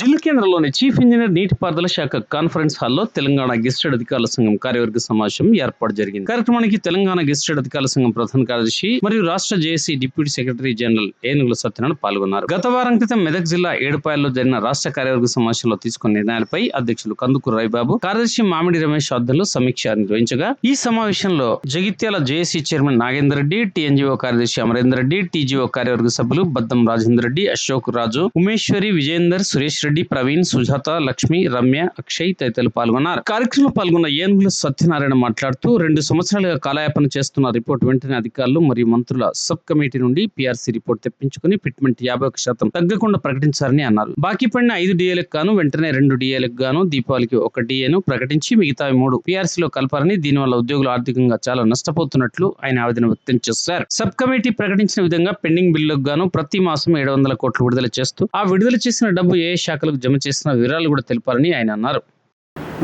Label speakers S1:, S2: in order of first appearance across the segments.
S1: జిల్లా కేంద్రంలోని chief engineer నీటిపారుదల శాఖ కాన్ఫరెన్స్ హాల్లో తెలంగాణ గెస్టెడ్ అధికారుల సంఘం కార్యవర్గ సమావేశం ఏర్పాటు జరిగింది. కార్యక్రమానికి తెలంగాణ గెస్టెడ్ అధికారుల సంఘం ప్రధాన కార్యదర్శి మరియు రాష్ట్ర జేఏసీ డిప్యూటీ సెక్రటరీ జనరల్ ఏనుగుల సత్యనారాయణ పాల్గొన్నారు. గత వారం క్రితం మెదక్ జిల్లా ఏడుపాయల్లో జరిగిన రాష్ట్ర కార్యవర్గ సమావేశంలో తీసుకున్న నిర్ణయాలపై అధ్యక్షులు కందుకూరు రవిబాబు కార్యదర్శి మామిడి రమేష్ ఆధ్వర్యంలో సమీక్ష నిర్వహించగా ఈ సమావేశంలో Jagtial JAC chairman Nagender Reddy TNGO కార్యదర్శి అమరేందర్ రెడ్డి టీజీఓ కార్యవర్గ సభ్యులు బద్దం రాజేందర్ రెడ్డి అశోక్ రాజు ఉమేశ్వరి విజయేందర్ సురేష్ రెడ్డి ప్రవీణ్ సుజాత లక్ష్మి రమ్య అక్షయ్ తదితరులు పాల్గొన్నారు. కార్యక్రమంలో పాల్గొన్న ఏనుగుల సత్యనారాయణ మాట్లాడుతూ రెండు సంవత్సరాలుగా కాలయాపన చేస్తున్న రిపోర్ట్ వెంటనే అధికారులు మరియు మంత్రుల సబ్ కమిటీ నుండి పీఆర్సీ రిపోర్ట్ తెప్పించుకుని ఫిట్మెంట్ యాభై ఒక శాతం తగ్గకుండా ప్రకటించారని అన్నారు. బాకీ పడిన ఐదు డిఏలకు గాను వెంటనే రెండు డిఏలకు గాను దీపావళికి ఒక డిఏను ప్రకటించి మిగతా మూడు PRC లో దీనివల్ల ఉద్యోగులు ఆర్థికంగా చాలా నష్టపోతున్నట్లు ఆయన ఆవేదన వ్యక్తం చేశారు. సబ్ కమిటీ ప్రకటించిన విధంగా పెండింగ్ బిల్లులకు గాను ప్రతి మాసం ఏడు వందల కోట్లు విడుదల చేస్తూ ఆ విడుదల చేసిన డబ్బు ఏ ఏ శాఖలకు జమ చేసిన వివరాలు కూడా తెలిపారని ఆయన అన్నారు.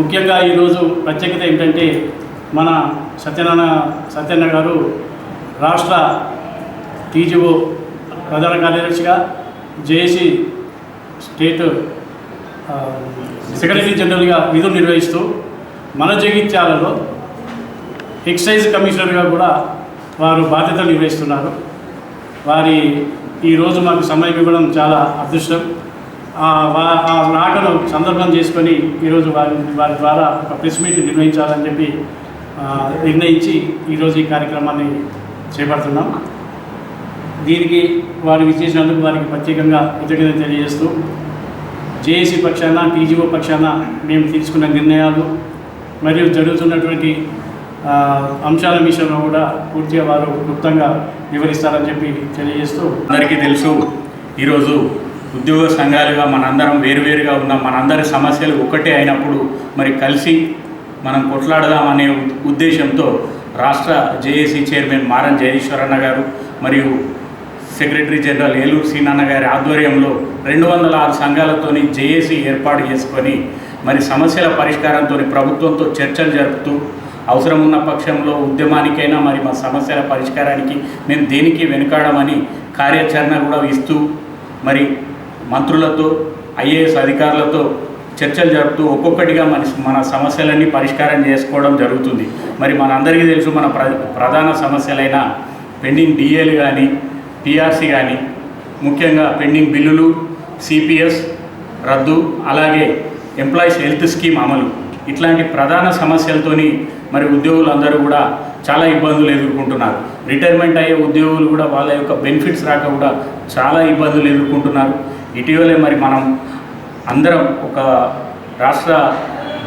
S2: ముఖ్యంగా ఈరోజు ప్రత్యేకత ఏంటంటే మన సత్యనారాయణ సత్యన్న గారు రాష్ట్ర టీజీఓ ప్రధాన కార్యదర్శిగా జేఏసీ స్టేట్ సెక్రటరీ జనరల్గా విధులు నిర్వహిస్తూ మన జగిత్యాలలో ఎక్సైజ్ కమిషనర్గా కూడా వారు బాధ్యతలు నిర్వహిస్తున్నారు. వారి ఈరోజు మాకు సమయం ఇవ్వడం చాలా అదృష్టం. ఆ నాటను సందర్భం చేసుకొని ఈరోజు వారి వారి ద్వారా ఒక ప్రెస్ మీట్ నిర్వహించాలని చెప్పి నిర్ణయించి ఈరోజు ఈ కార్యక్రమాన్ని చేపడుతున్నాం. దీనికి వారు విచ్చేసినందుకు వారికి ప్రత్యేకంగా కృతజ్ఞత తెలియజేస్తూ జేఏసీ పక్షాన టీజీఓ పక్షాన మేము తీసుకున్న నిర్ణయాలు మరియు జరుగుతున్నటువంటి అంశాల విషయంలో కూడా పూర్తిగా వారు క్లుప్తంగా వివరిస్తారని చెప్పి తెలియజేస్తూ
S3: అందరికీ తెలుసు ఈరోజు ఉద్యోగ సంఘాలుగా మనందరం వేరువేరుగా ఉన్నాం. మనందరి సమస్యలు ఒకటే అయినప్పుడు మరి కలిసి మనం కొట్లాడదామనే ఉద్దేశంతో రాష్ట్ర జేఏసీ చైర్మన్ మారం జయేశ్వరన్న గారు మరియు సెక్రటరీ జనరల్ ఏలూరు సీనన్న గారి ఆధ్వర్యంలో రెండు వందల ఆరు సంఘాలతోని జేఏసీ ఏర్పాటు చేసుకొని మరి సమస్యల పరిష్కారంతో ప్రభుత్వంతో చర్చలు జరుపుతూ అవసరం ఉన్న పక్షంలో ఉద్యమానికైనా మరి మా సమస్యల పరిష్కారానికి మేము దేనికి వెనుకాడమని కార్యాచరణ కూడా ఇస్తూ మరి మంత్రులతో ఐఏఎస్ అధికారులతో చర్చలు జరుపుతూ ఒక్కొక్కటిగా మన మన సమస్యలన్నీ పరిష్కారం చేసుకోవడం జరుగుతుంది. మరి మనందరికీ తెలుసు మన ప్ర ప్రధాన సమస్యలైన పెండింగ్ డిఏలు కానీ పిఆర్సీ కానీ ముఖ్యంగా పెండింగ్ బిల్లులు సిపిఎస్ రద్దు అలాగే ఎంప్లాయీస్ హెల్త్ స్కీమ్ అమలు. ఇట్లాంటి ప్రధాన సమస్యలతోని మరి ఉద్యోగులందరూ కూడా చాలా ఇబ్బందులు ఎదుర్కొంటున్నారు. రిటైర్మెంట్ అయ్యే ఉద్యోగులు కూడా వాళ్ళ యొక్క బెనిఫిట్స్ రాక కూడా చాలా ఇబ్బందులు ఎదుర్కొంటున్నారు. ఇటీవలే మరి మనం అందరం ఒక రాష్ట్ర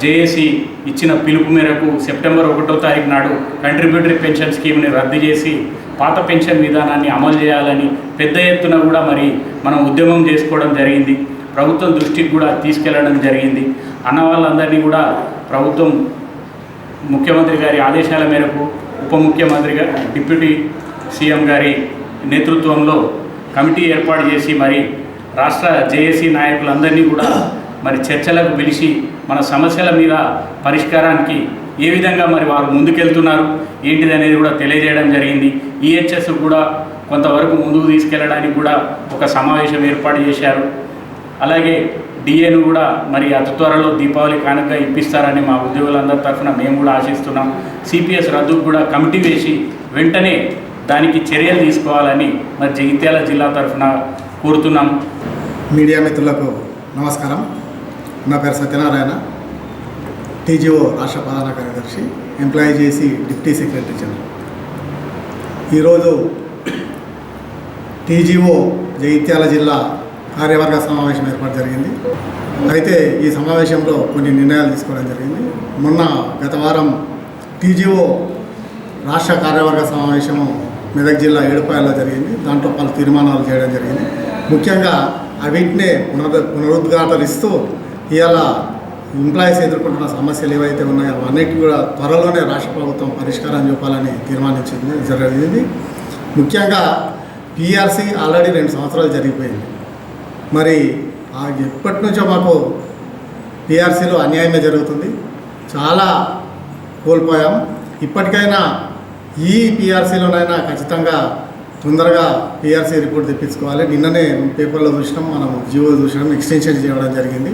S3: జేఏసీ ఇచ్చిన పిలుపు మేరకు సెప్టెంబర్ ఒకటో తారీఖు నాడు కంట్రిబ్యూటరీ పెన్షన్ స్కీమ్ని రద్దు చేసి పాత పెన్షన్ విధానాన్ని అమలు చేయాలని పెద్ద ఎత్తున కూడా మరి మనం ఉద్యమం చేసుకోవడం జరిగింది. ప్రభుత్వం దృష్టికి కూడా తీసుకెళ్ళడం జరిగింది. అన్న వాళ్ళందరినీ కూడా ప్రభుత్వం ముఖ్యమంత్రి గారి ఆదేశాల మేరకు ఉప ముఖ్యమంత్రిగా డిప్యూటీ సీఎం గారి నేతృత్వంలో కమిటీ ఏర్పాటు చేసి మరి రాష్ట్ర జేఏసీ నాయకులందరినీ కూడా మరి చర్చలకు పిలిచి మన సమస్యల మీద పరిష్కారానికి ఏ విధంగా మరి వారు ముందుకెళ్తున్నారు ఏంటిది అనేది కూడా తెలియజేయడం జరిగింది. ఈహెచ్ఎస్ కూడా కొంతవరకు ముందుకు తీసుకెళ్ళడానికి కూడా ఒక సమావేశం ఏర్పాటు చేశారు. అలాగే డిఏను కూడా మరి అతి త్వరలో దీపావళి కానుక ఇప్పిస్తారని మా ఉద్యోగులందరి తరఫున మేము కూడా ఆశిస్తున్నాం. సిపిఎస్ రద్దుకు కూడా కమిటీ వేసి వెంటనే దానికి చర్యలు తీసుకోవాలని మరి జగిత్యాల జిల్లా తరఫున కోరుతున్నాం.
S4: మీడియా మిత్రులకు నమస్కారం. నా పేరు సత్యనారాయణ. టీజీఓ రాష్ట్ర ప్రధాన కార్యదర్శి ఎంప్లాయీ చేసి డిప్యూటీ సెక్రటరీ జనరల్. ఈరోజు టీజీఓ జగిత్యాల జిల్లా కార్యవర్గ సమావేశం ఏర్పాటు జరిగింది. అయితే ఈ సమావేశంలో కొన్ని నిర్ణయాలు తీసుకోవడం జరిగింది. మొన్న గత వారం టీజీఓ రాష్ట్ర కార్యవర్గ సమావేశము మెదక్ జిల్లా ఏడుపాయల్లో జరిగింది. దాంట్లో పలు తీర్మానాలు చేయడం జరిగింది. ముఖ్యంగా అవిటినే పునరు పునరుద్ఘాటనిస్తూ ఇవాళ ఎంప్లాయీస్ ఎదుర్కొంటున్న సమస్యలు ఏవైతే ఉన్నాయో అవన్నిటి కూడా త్వరలోనే రాష్ట్ర ప్రభుత్వం పరిష్కారం చూపాలని తీర్మానించింది జరిగింది. ముఖ్యంగా పిఆర్సీ ఆల్రెడీ రెండు సంవత్సరాలు జరిగిపోయింది. మరి ఆ ఎప్పటి నుంచో మాకు పిఆర్సీలో అన్యాయమే జరుగుతుంది. చాలా కోల్పోయాం. ఇప్పటికైనా ఈ పిఆర్సీలోనైనా ఖచ్చితంగా తొందరగా పిఆర్సీ రిపోర్ట్ తెప్పించుకోవాలి. నిన్ననే పేపర్లో చూసినాం మనం జియో చూసినాం ఎక్స్టెన్షన్ చేయడం జరిగింది.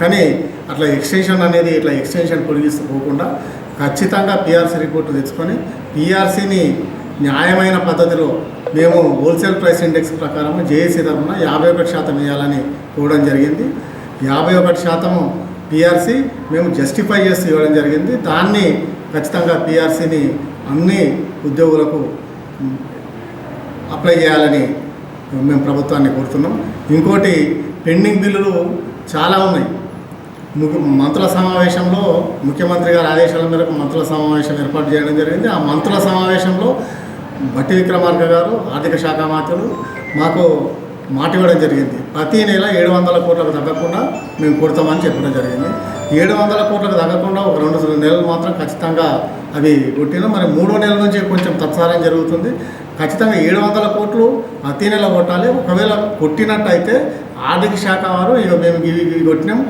S4: కానీ అట్లా ఎక్స్టెన్షన్ అనేది ఇట్లా ఎక్స్టెన్షన్ పొడిగిస్తూ పోకుండా ఖచ్చితంగా పిఆర్సీ రిపోర్ట్ తెచ్చుకొని పిఆర్సీని న్యాయమైన పద్ధతిలో మేము హోల్సేల్ ప్రైస్ ఇండెక్స్ ప్రకారం జేఏసీ తరఫున యాభై ఒకటి శాతం వేయాలని కోవడం జరిగింది. యాభై ఒకటి శాతము పిఆర్సీ మేము జస్టిఫై చేసి ఇవ్వడం జరిగింది. దాన్ని ఖచ్చితంగా పిఆర్సీని అన్ని ఉద్యోగులకు అప్లై చేయాలని మేము ప్రభుత్వాన్ని కోరుతున్నాం. ఇంకోటి పెండింగ్ బిల్లులు చాలా ఉన్నాయి. ముఖ్య మంత్రుల సమావేశంలో ముఖ్యమంత్రి గారి ఆదేశాల మేరకు మంత్రుల సమావేశం ఏర్పాటు చేయడం జరిగింది. ఆ మంత్రుల సమావేశంలో భట్టి విక్రమార్క గారు ఆర్థిక శాఖ మంత్రులు మాకు మాట ఇవ్వడం జరిగింది. ప్రతి నెల ఏడు వందల కోట్లకు తగ్గకుండా మేము కొడతామని చెప్పడం జరిగింది. ఏడు వందల కోట్లకు తగ్గకుండా ఒక రెండు నెలలు మాత్రం ఖచ్చితంగా అవి కొట్టిన మరి మూడో నెల నుంచి కొంచెం తత్సారం జరుగుతుంది. ఖచ్చితంగా ఏడు వందల కోట్లు ప్రతి నెల కొట్టాలి. ఒకవేళ కొట్టినట్టయితే ఆర్థిక శాఖ వారు ఇక మేము ఇవి ఇవి కొట్టినాం.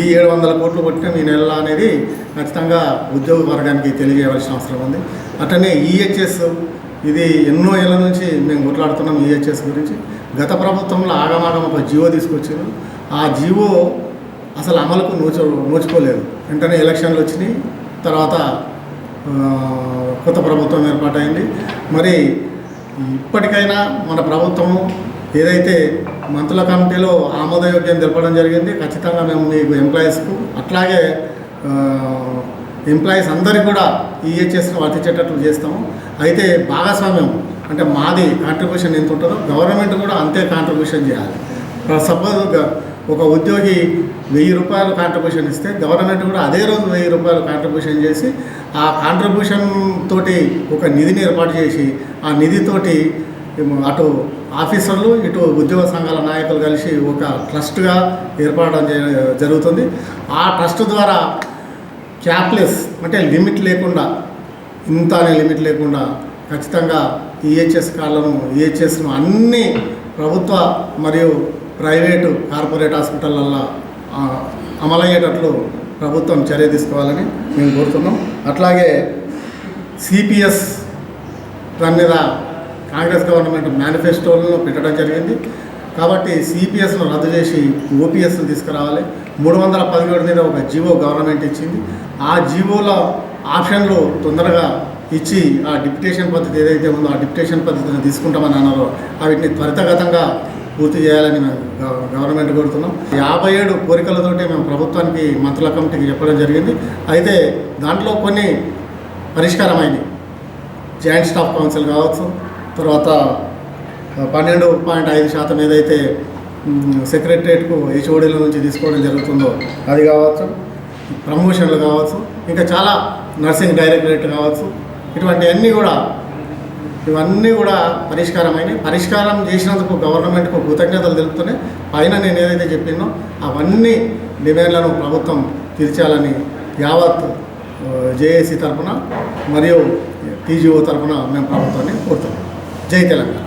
S4: ఈ ఏడు వందల కోట్లు కొట్టినాం. ఈ నెల అనేది ఖచ్చితంగా ఉద్యోగ వర్గానికి తెలియజేయవలసిన అవసరం ఉంది. అట్లనే ఈహెచ్ఎస్ ఇది ఎన్నో ఏళ్ళ నుంచి మేము కొట్లాడుతున్నాం ఈహెచ్ఎస్ గురించి. గత ప్రభుత్వంలో ఆగమాగం ఒక జియో తీసుకొచ్చారు. ఆ జీవో అసలు అమలుకు నోచు నోచుకోలేదు. వెంటనే ఎలక్షన్లు వచ్చినాయి. తర్వాత కొత్త ప్రభుత్వం ఏర్పాటైంది. మరి ఇప్పటికైనా మన ప్రభుత్వము ఏదైతే మంత్రుల కమిటీలో ఆమోదయోగ్యం తెలపడం జరిగింది ఖచ్చితంగా మేము మీకు ఎంప్లాయీస్కు అట్లాగే ఎంప్లాయీస్ అందరికీ కూడా ఈహెచ్ఎస్ను వర్తించేటట్లు చేస్తాము. అయితే భాగస్వామ్యం అంటే మాది కాంట్రిబ్యూషన్ ఎంత ఉంటుందో గవర్నమెంట్ కూడా అంతే కాంట్రిబ్యూషన్ చేయాలి. సపోజ్ ఒక ఉద్యోగి వెయ్యి రూపాయలు కాంట్రిబ్యూషన్ ఇస్తే గవర్నమెంట్ కూడా అదే రోజు వెయ్యి రూపాయలు కాంట్రిబ్యూషన్ చేసి ఆ కాంట్రిబ్యూషన్ తోటి ఒక నిధిని ఏర్పాటు చేసి ఆ నిధితోటి అటు ఆఫీసర్లు ఇటు ఉద్యోగ సంఘాల నాయకులు కలిసి ఒక ట్రస్ట్గా ఏర్పడడం జ- జరుగుతుంది. ఆ ట్రస్ట్ ద్వారా క్యాప్లెస్ అంటే లిమిట్ లేకుండా ఇంత అనే లిమిట్ లేకుండా ఖచ్చితంగా ఈహెచ్ఎస్ కార్డులను ఈహెచ్ఎస్ను అన్ని ప్రభుత్వ మరియు ప్రైవేటు కార్పొరేట్ హాస్పిటళ్ళల్లో అమలయ్యేటట్లు ప్రభుత్వం చర్య తీసుకోవాలని మేము కోరుతున్నాం. అట్లాగే సిపిఎస్ దాని మీద కాంగ్రెస్ గవర్నమెంట్ మేనిఫెస్టోలను పెట్టడం జరిగింది. కాబట్టి సిపిఎస్ను రద్దు చేసి ఓపీఎస్ను తీసుకురావాలి. మూడు వందల పదిహేడు మీద ఒక జీవో గవర్నమెంట్ ఇచ్చింది. ఆ జీవోల ఆప్షన్లు తొందరగా ఇచ్చి ఆ డిప్యుటేషన్ పద్ధతి ఏదైతే ఉందో ఆ డిప్యుటేషన్ పద్ధతిని తీసుకుంటామని అన్నారో. వాటిని త్వరితగతంగా పూర్తి చేయాలని మేము గవర్నమెంట్ కోరుతున్నాం. యాభై ఏడు కోరికలతోటి మేము ప్రభుత్వానికి మంత్రుల కమిటీకి చెప్పడం జరిగింది. అయితే దాంట్లో కొన్ని పరిష్కారమైనవి. జాయింట్ స్టాఫ్ కౌన్సిల్ కావచ్చు తర్వాత పన్నెండు పాయింట్ ఐదు శాతం ఏదైతే సెక్రటరియట్కు హెచ్ఓడీల నుంచి తీసుకోవడం జరుగుతుందో అది కావచ్చు ప్రమోషన్లు కావచ్చు ఇంకా చాలా నర్సింగ్ డైరెక్టరేట్ కావచ్చు ఇటువంటివన్నీ కూడా ఇవన్నీ కూడా పరిష్కారమైనవి పరిష్కారం చేసినందుకు గవర్నమెంట్కు కృతజ్ఞతలు తెలుపుతూనే పైన నేను ఏదైతే చెప్పినో అవన్నీ డిమాండ్లను ప్రభుత్వం తీర్చాలని యావత్ జేఏసీ తరఫున మరియు టీజీఓ తరఫున మేము ప్రభుత్వాన్ని కోరుతున్నాం. జై తెలంగాణ.